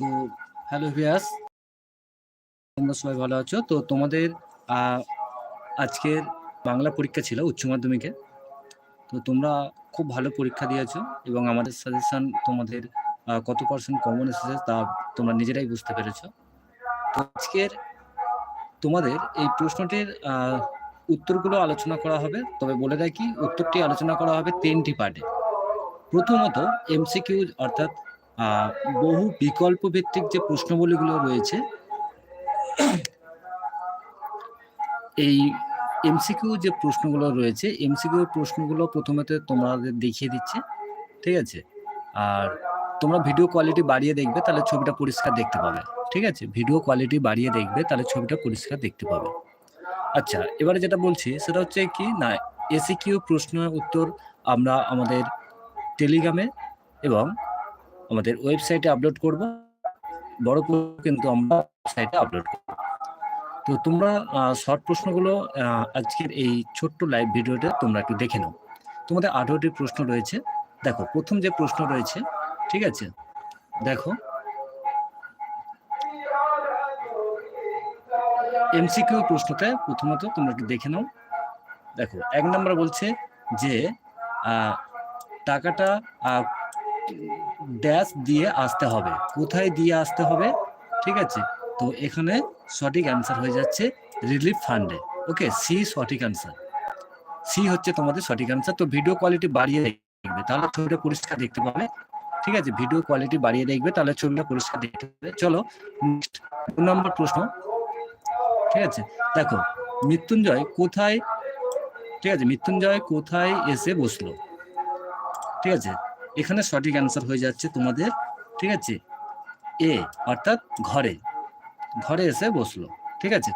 তো হ্যালো ভিয়াস তোমরা সবাই ভালো আছো? তো তোমাদের আজকের বাংলা পরীক্ষা ছিল উচ্চ মাধ্যমিকে। তো তোমরা খুব ভালো পরীক্ষা দিয়েছ এবং আমাদের সাজেশন তোমাদের কত পার্সেন্ট কমন এসেছে তা তোমরা নিজেরাই বুঝতে পেরেছ। তো আজকের তোমাদের এই প্রশ্নটির উত্তরগুলো আলোচনা করা হবে। তবে বলে রাখি, উত্তরটি আলোচনা করা হবে তিনটি পার্টে প্রথমত এমসিকিউ অর্থাৎ বহু বিকল্প ভিত্তিক যে প্রশ্নগুলিগুলো রয়েছে, এই এমসিকিউ যে প্রশ্নগুলো রয়েছে, এমসিকিউ প্রশ্নগুলো প্রথমত তোমাদের দেখিয়ে দিচ্ছে, ঠিক আছে? আর তোমরা ভিডিও কোয়ালিটি বাড়িয়ে দেখবে, তাহলে ছবিটা পরিষ্কার দেখতে পাবে, ঠিক আছে? ভিডিও কোয়ালিটি বাড়িয়ে দেখবে, তাহলে ছবিটা পরিষ্কার দেখতে পাবে। আচ্ছা এবারে যেটা বলছি, সেটা হচ্ছে কি, না, এসিকিউ প্রশ্নের উত্তর আমরা আমাদের টেলিগ্রামে এবং আমাদের ওয়েবসাইটে আপলোড করব। বড় কিন্তু আমরা ওয়েবসাইটে আপলোড করব। তো তোমরা শর্ট প্রশ্নগুলো আজকের এই ছোট্ট লাইভ ভিডিওটা তোমরা একটু দেখে নাও। তোমাদের আঠারোটি প্রশ্ন রয়েছে। দেখো, প্রথম যে প্রশ্ন রয়েছে, ঠিক আছে? দেখো। এমসিকিউ প্রশ্নতে প্রথমত তোমরা একটু দেখে নাও। দেখো, এক নম্বর বলছে যে টাকাটা ড্যাশ দিয়ে আসতে হবে। কোথায় দিয়ে আসতে হবে? ঠিক আছে? তো এখানে সঠিক অ্যান্সার হয়ে যাচ্ছে রিলিফ ফান্ডে ওকে সি সঠিক অ্যান্সার সি হচ্ছে তোমাদের সঠিক অ্যান্সার তো ভিডিও কোয়ালিটি বাড়িয়ে দেখবে। তাহলে ছবিটা পরিষ্কার দেখতে পাবে। ঠিক আছে? ভিডিও কোয়ালিটি বাড়িয়ে দেখবে। তাহলে ছবিটা পরিষ্কার দেখতে পাবে। চলো নেক্সট দু নম্বর প্রশ্ন। ঠিক আছে? দেখো, মৃত্যুঞ্জয় কোথায়? ঠিক আছে? মৃত্যুঞ্জয় কোথায় এসে বসল? ঠিক আছে? এখানে সঠিক অ্যান্সার হয়ে যাচ্ছে তোমাদের, ঠিক আছে? এ অর্থাৎ ঘরে। ঘরে এসে বসল, ঠিক আছে?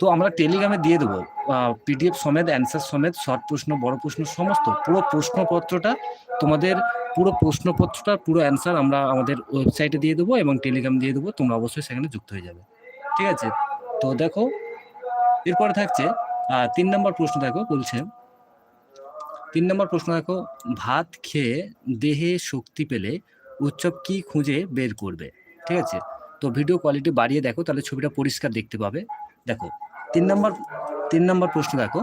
তো আমরা টেলিগ্রামে দিয়ে দেবো পিডিএফ সমেত অ্যান্সার সমেত শর্ট প্রশ্ন, বড় প্রশ্ন, সমস্ত, পুরো প্রশ্নপত্রটা তোমাদের, পুরো প্রশ্নপত্রটা, পুরো অ্যান্সার আমরা আমাদের ওয়েবসাইটে দিয়ে দেবো এবং টেলিগ্রাম দিয়ে দেবো, তোমরা অবশ্যই সেখানে যুক্ত হয়ে যাবে, ঠিক আছে? তো দেখো, এরপরে থাকছে তিন নম্বর প্রশ্ন দেখো, বলছে তিন নম্বর প্রশ্ন দেখো, ভাত খেয়ে দেহে শক্তি পেলে উৎসব কি খুঁজে বের করবে? ঠিক আছে? তো ভিডিও কোয়ালিটি বাড়িয়ে দেখো, তাহলে ছবিটা পরিষ্কার দেখতে পাবে। দেখো, তিন নম্বর তিন নম্বর প্রশ্ন দেখো।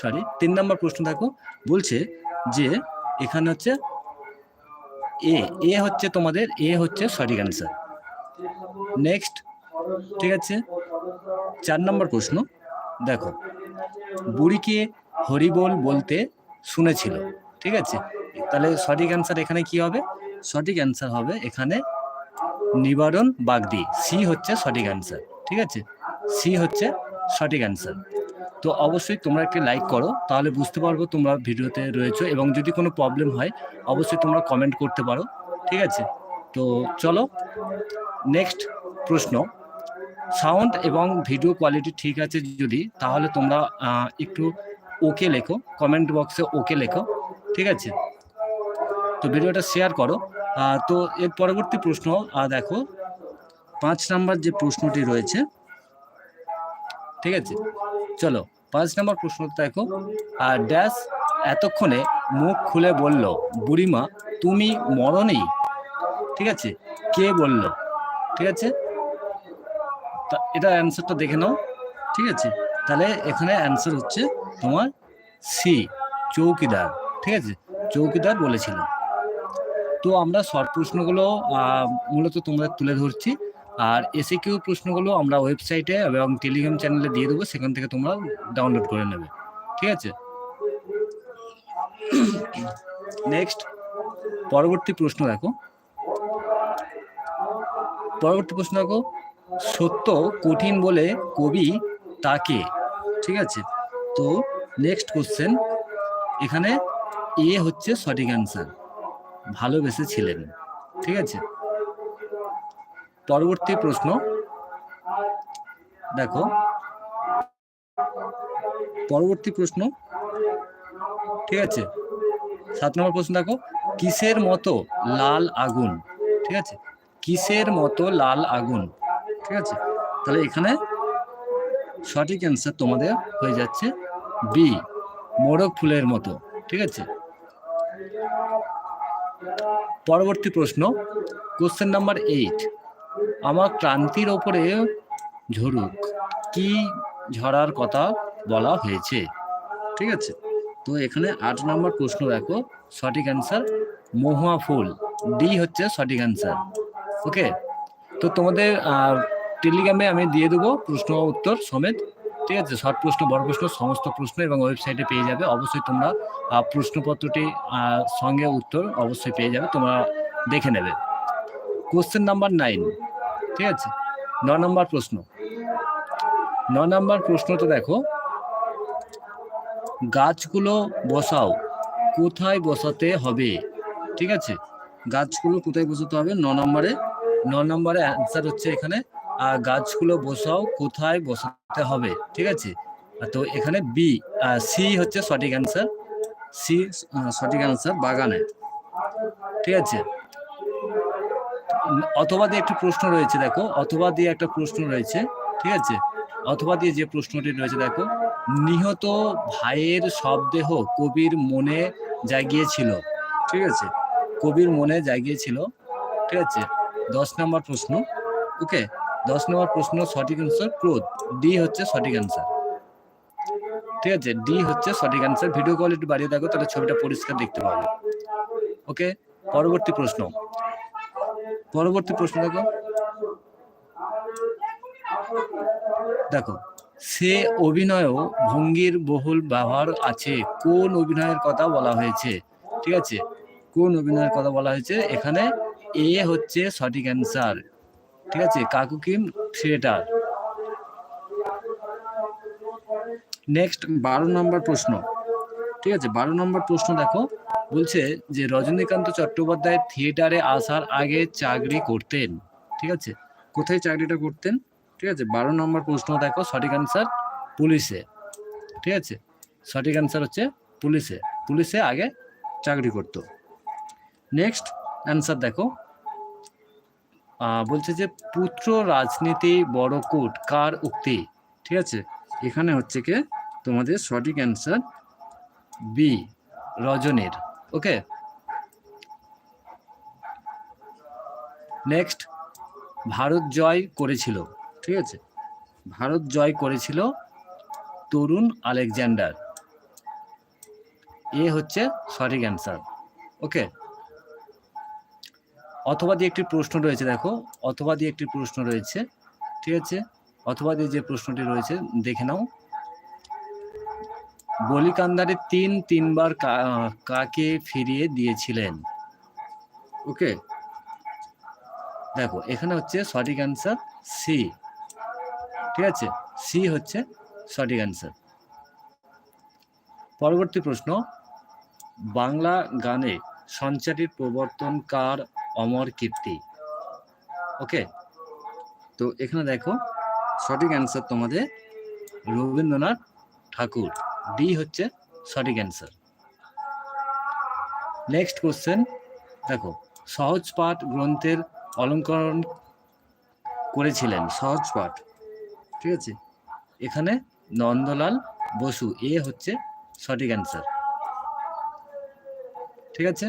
সরি তিন নম্বর প্রশ্ন দেখো, বলছে যে এখানে হচ্ছে এ এ হচ্ছে তোমাদের, এ হচ্ছে সঠিক অ্যান্সার নেক্সট ঠিক আছে? চার নম্বর প্রশ্ন, দেখো। বুড়িকে হরিবোল বলতে শুনেছিল, ঠিক আছে? তাহলে সঠিক অ্যান্সার এখানে কি হবে? সঠিক অ্যান্সার হবে এখানে নিবারণ বাগদি। সি হচ্ছে সঠিক অ্যান্সার ঠিক আছে? সি হচ্ছে সঠিক অ্যান্সার তো অবশ্যই তোমরা একটি লাইক করো, তাহলে বুঝতে পারব তোমরা ভিডিওতে রয়েছো এবং যদি কোনো প্রবলেম হয়, অবশ্যই তোমরা কমেন্ট করতে পারো, ঠিক আছে? তো চলো নেক্সট প্রশ্ন। সাউন্ড এবং ভিডিও কোয়ালিটি ঠিক আছে যদি, তাহলে তোমরা একটু ওকে লেখো, কমেন্ট বক্সে ওকে লেখো, ঠিক আছে? তো ভিডিওটা শেয়ার করো। তো এর পরবর্তী প্রশ্ন দেখো, পাঁচ নাম্বার যে প্রশ্নটি রয়েছে, ঠিক আছে? চলো, পাঁচ নাম্বার প্রশ্ন দেখো আর ড্যাশ এতক্ষণে মুখ খুলে বলল, বুড়িমা, তুমি মরণেই ঠিক আছে? কে বলল? ঠিক আছে? এটা অ্যান্সারটা দেখে নাও, ঠিক আছে? তাহলে এখানে অ্যান্সার হচ্ছে তোমার সি চৌকিদার, ঠিক আছে? চৌকিদার বলেছিল। তো আমরা শর্ট প্রশ্নগুলো মূলত তোমাদের তুলে ধরছি। আর এসে কিউ প্রশ্নগুলো আমরা ওয়েবসাইটে এবং টেলিগ্রাম চ্যানেলে দিয়ে দেবো, সেখান থেকে তোমরা ডাউনলোড করে নেবে, ঠিক আছে? নেক্সট পরবর্তী প্রশ্ন দেখো। পরবর্তী প্রশ্ন দেখো সত্য, কঠিন বলে কবি তাকে। ঠিক আছে? তো নেক্সট কোশ্চেন এখানে এ হচ্ছে সঠিক অ্যান্সার ভালোবেসেছিলেন। ঠিক আছে? পরবর্তী প্রশ্ন। দেখো। পরবর্তী প্রশ্ন। ঠিক আছে? সাত নম্বর প্রশ্ন দেখো। কিসের মতো লাল আগুন? ঠিক আছে? কিসের মতো লাল আগুন? ঠিক আছে? তাহলে এখানে সঠিক অ্যান্সার তোমাদের হয়ে যাচ্ছে বি মোরগ ফুলের মতো, ঠিক আছে? পরবর্তী প্রশ্ন কোশ্চেন নাম্বার এইট আমার ক্রান্তির ওপরে ঝরুক, কি ঝরার কথা বলা হয়েছে? ঠিক আছে? তো এখানে আট নম্বর প্রশ্ন দেখো, সঠিক অ্যান্সার মহুয়া ফুল ডি হচ্ছে সঠিক অ্যান্সার ওকে তো তোমাদের টেলিগ্রামে আমি দিয়ে দেবো প্রশ্ন উত্তর সমেত, ঠিক আছে? শর্ট প্রশ্ন, বড় প্রশ্ন, সমস্ত প্রশ্ন এবং ওয়েবসাইটে পেয়ে যাবে। অবশ্যই তোমরা প্রশ্নপত্রটি সঙ্গে উত্তর অবশ্যই পেয়ে যাবে, তোমরা দেখে নেবে। কোশ্চেন নাম্বার নাইন ঠিক আছে? ন নম্বর প্রশ্ন। ন নম্বর প্রশ্নটা দেখো। গাছগুলো বসাও, কোথায় বসাতে হবে? ঠিক আছে? গাছগুলো কোথায় বসাতে হবে? ন নম্বরে ন নম্বরে অ্যান্সার হচ্ছে এখানে গাছগুলো বসাও, কোথায় বসাতে হবে, ঠিক আছে? তো এখানে বি সি হচ্ছে সঠিক অ্যান্সার সি সঠিক অ্যান্সার বাগানে, ঠিক আছে? অথবা দিয়ে একটি প্রশ্ন রয়েছে, দেখো, অথবা দিয়ে একটা প্রশ্ন রয়েছে, ঠিক আছে? অথবা দিয়ে যে প্রশ্নটি রয়েছে, দেখো, নিহত ভাইয়ের শবদেহ কবির মনে জাগিয়েছিল, ঠিক আছে? কবির মনে জাগিয়েছিল, ঠিক আছে? দশ নম্বর প্রশ্ন। ওকে, দশ নম্বর প্রশ্ন, সঠিক অ্যান্সার ক্রোধ। ডি হচ্ছে সঠিক অ্যান্সার ঠিক আছে ডি হচ্ছে সঠিক অ্যান্সার ভিডিও কোয়ালিটি বাড়িয়ে দেখো, তাহলে ছবিটা পরিষ্কার দেখতে পাবে। ওকে, পরবর্তী প্রশ্ন। পরবর্তী প্রশ্ন দেখো। দেখো, সে অভিনয়ও ভঙ্গির বহুল ব্যবহার আছে। কোন অভিনয়ের কথা বলা হয়েছে? ঠিক আছে, কোন অভিনয়ের কথা বলা হয়েছে? এখানে এ হচ্ছে সঠিক অ্যান্সার ঠিক আছে? কাকুকিম থিয়েটার। নেক্সট বারো নম্বর প্রশ্ন। ঠিক আছে? বারো নম্বর প্রশ্ন দেখো। বলছে যে, রজনীকান্ত চট্টোপাধ্যায় থিয়েটারে আসার আগে চাকরি করতেন, ঠিক আছে? কোথায় চাকরিটা করতেন? ঠিক আছে? বারো নম্বর প্রশ্ন দেখো, সঠিক অ্যান্সার পুলিশে, ঠিক আছে? সঠিক অ্যান্সার হচ্ছে পুলিশে। পুলিশে আগে চাকরি করত। নেক্সট অ্যান্সার দেখো। বলছে যে, পুত্র রাজনীতি বড় কোট, কার উক্তি? ঠিক আছে? এখানে হচ্ছে কি, তোমাদের সঠিক অ্যান্সার বি রজনীর। ওকে নেক্সট ভারত জয় করেছিল। ঠিক আছে? ভারত জয় করেছিল তরুণ আলেকজান্ডার। এ হচ্ছে সঠিক অ্যান্সার ওকে অথবা দিয়ে একটি প্রশ্ন রয়েছে, দেখো, অথবা দিয়ে একটি প্রশ্ন রয়েছে, ঠিক আছে? অথবা দিয়ে যে প্রশ্নটি রয়েছে, দেখে নাও। বলিকান্দারে তিন, তিনবার কাকে ফিরিয়ে দিয়েছিলেন? ওকে? দেখো, এখানে হচ্ছে সঠিক অ্যান্সার সি। ঠিক আছে? সি হচ্ছে সঠিক অ্যান্সার। পরবর্তী প্রশ্ন, বাংলা গানে সঞ্চারীর প্রবর্তনকার অমর কীর্তি। ওকে তো এখানে দেখো, সঠিক অ্যান্সার তোমাদের রবীন্দ্রনাথ ঠাকুর। ডি হচ্ছে সঠিক অ্যান্সার নেক্সট কোশ্চেন দেখো, সহজ পাঠ গ্রন্থের অলঙ্করণ করেছিলেন, সহজ পাঠ। ঠিক আছে? এখানে নন্দলাল বসু, এ হচ্ছে সঠিক অ্যান্সার ঠিক আছে?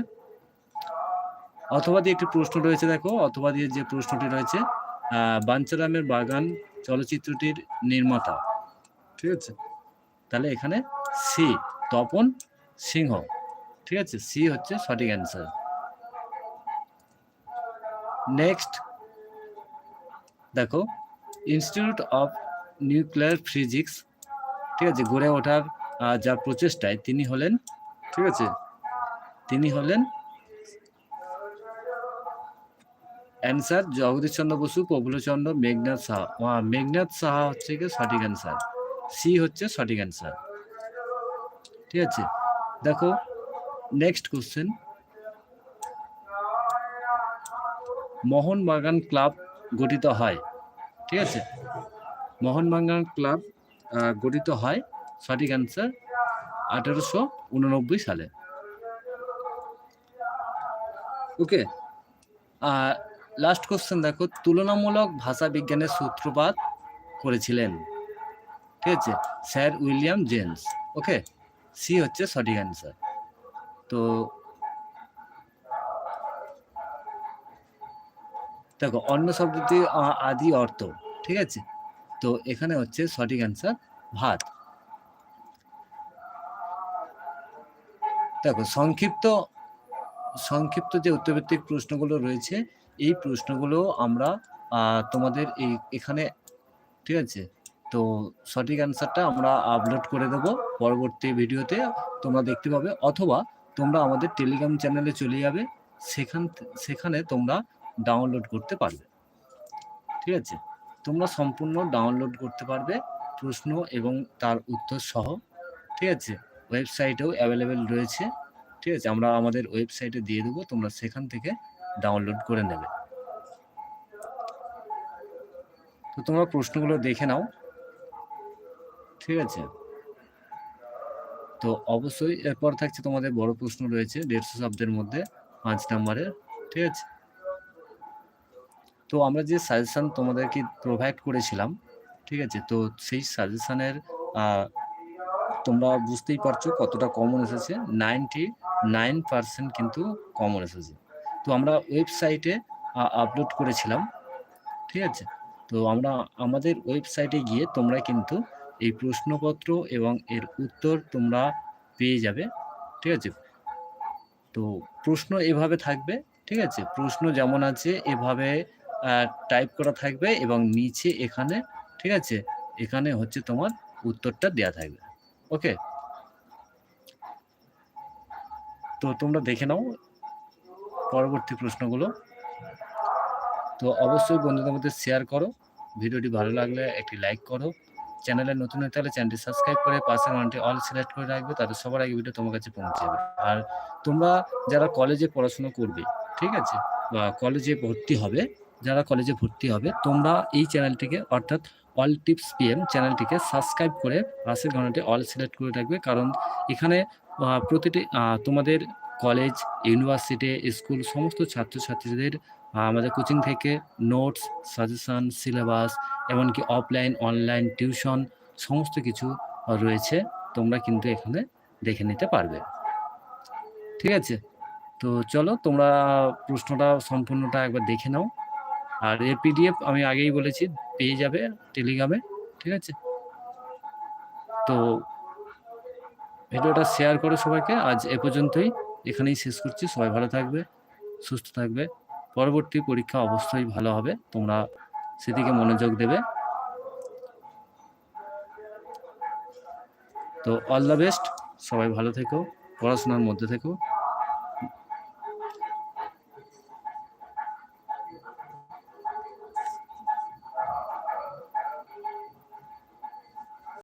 অথবা দিয়ে একটি প্রশ্ন রয়েছে দেখো অথবা দিয়ে যে প্রশ্নটি রয়েছে আহ, বাঞ্ছারামের বাগান চলচ্চিত্রটির নির্মাতা। ঠিক আছে? তাহলে এখানে সি তপন সিংহ। ঠিক আছে? সি হচ্ছে সঠিক অ্যান্সার। নেক্সট দেখো ইনস্টিটিউট অফ নিউক্লিয়ার ফিজিক্স ঠিক আছে গড়ে ওঠার যার প্রচেষ্টায় তিনি হলেন ঠিক আছে তিনি হলেন অ্যান্সার জগদীশ চন্দ্র বসু, প্রফুল্লচন্দ্র মেঘনাথ সাহা। মেঘনাথ সাহা হচ্ছে কি সঠিক অ্যান্সার। সি হচ্ছে সঠিক অ্যান্সার। ঠিক আছে? দেখো নেক্সট কোশ্চেন মোহনবাগান ক্লাব গঠিত হয়। ঠিক আছে? মোহনবাগান ক্লাব গঠিত হয় সঠিক অ্যান্সার আঠারোশো উননব্বই সালে। ওকে লাস্ট কোশ্চেন দেখো, তুলনামূলক ভাষা বিজ্ঞানের সূত্রপাত করেছিলেন। ঠিক আছে? Sir William James okay C হচ্ছে সঠিক অ্যান্সার তো দেখো, অন্য শব্দটি আদি অর্থ, ঠিক আছে? তো এখানে হচ্ছে সঠিক অ্যান্সার ভাত। দেখো, সংক্ষিপ্ত সংক্ষিপ্ত যে উত্তরভিত্তিক প্রশ্নগুলো রয়েছে এই প্রশ্নগুলো আমরা তোমাদের এই এখানে, ঠিক আছে? তো সঠিক অ্যান্সারটা আমরা আপলোড করে দেব। পরবর্তী ভিডিওতে তোমরা দেখতে পাবে, অথবা তোমরা আমাদের টেলিগ্রাম চ্যানেলে চলে যাবে। সেখান, সেখানে তোমরা ডাউনলোড করতে পারবে। ঠিক আছে? তোমরা সম্পূর্ণ ডাউনলোড করতে পারবে প্রশ্ন এবং তার উত্তর সহ। ঠিক আছে? ওয়েবসাইটেও অ্যাভেলেবেল রয়েছে। ঠিক আছে? আমরা আমাদের ওয়েবসাইটে দিয়ে দেবো। তোমরা সেখান থেকে ডাউনলোড করে নেবে। তো তোমরা প্রশ্নগুলো দেখে নাও। ঠিক আছে? তো অবশ্যই এরপর থাকছে তোমাদের বড় প্রশ্ন রয়েছে দেড়শো শব্দের মধ্যে পাঁচ নাম্বারের। ঠিক আছে? তো আমরা যে সাজেশন তোমাদেরকে প্রোভাইড করেছিলাম, ঠিক আছে? তো সেই সাজেশনের তোমরা বুঝতেই পারছ কতটা কমন এসেছে। নাইনটি নাইন পার্সেন্ট কিন্তু কমন এসেছে। তো আমরা ওয়েবসাইটে আপলোড করেছিলাম, ঠিক আছে? তো আমরা, আমাদের ওয়েবসাইটে গিয়ে তোমরা কিন্তু এই প্রশ্নপত্র এবং এর উত্তর তোমরা পেয়ে যাবে, ঠিক আছে? তো প্রশ্ন এভাবে থাকবে, ঠিক আছে? প্রশ্ন যেমন আছে, এভাবে টাইপ করা থাকবে এবং নিচে এখানে, ঠিক আছে? এখানে হচ্ছে তোমার উত্তরটা দেয়া থাকবে ওকে তো তোমরা দেখে নাও পরবর্তী প্রশ্নগুলো। তো অবশ্যই বন্ধুদের মধ্যে শেয়ার করো। ভিডিওটি ভালো লাগলে একটি লাইক করো। চ্যানেলে নতুন হয়ে তাহলে চ্যানেলটি সাবস্ক্রাইব করে পাশের মানটি অল সিলেক্ট করে রাখবে, তাতে সবার আগে ভিডিও তোমার কাছে পৌঁছে যাবে। আর তোমরা যারা কলেজে পড়াশোনা করবে, ঠিক আছে? বা কলেজে ভর্তি হবে, যারা কলেজে ভর্তি হবে, তোমরা এই চ্যানেলটিকে অর্থাৎ অল টিপস পিএম চ্যানেলটিকে সাবস্ক্রাইব করে পাশের ঘন্টাটি অল সিলেক্ট করে রাখবে। কারণ এখানে প্রতিটি তোমাদের কলেজ ইউনিভার্সিটি স্কুল সমস্ত ছাত্রছাত্রীদের আমাদের কোচিং থেকে নোটস সাজেশন সিলেবাস এমনকি অফলাইন অনলাইন টিউশন সমস্ত কিছু রয়েছে। তোমরা কিন্তু এখানে দেখে নিতে পারবে। ঠিক আছে? তো চলো, তোমরা প্রশ্নটা, সম্পূর্ণটা একবার দেখে নাও। আর এর পিডিএফ আমি আগেই বলেছি, পেয়ে যাবে টেলিগ্রামে ঠিক আছে? তো ভিডিওটা শেয়ার করো সবাইকে। আজ এ পর্যন্তই। এখানেই শেষ করছি। সবাই ভালো থাকবে, সুস্থ থাকবে। পরবর্তী পরীক্ষা অবশ্যই ভালো হবে। তোমরা সেদিকে মনোযোগ দেবে। তো অল দ্য বেস্ট সবাই ভালো থেকো, পড়াশোনার মধ্যে থেকো।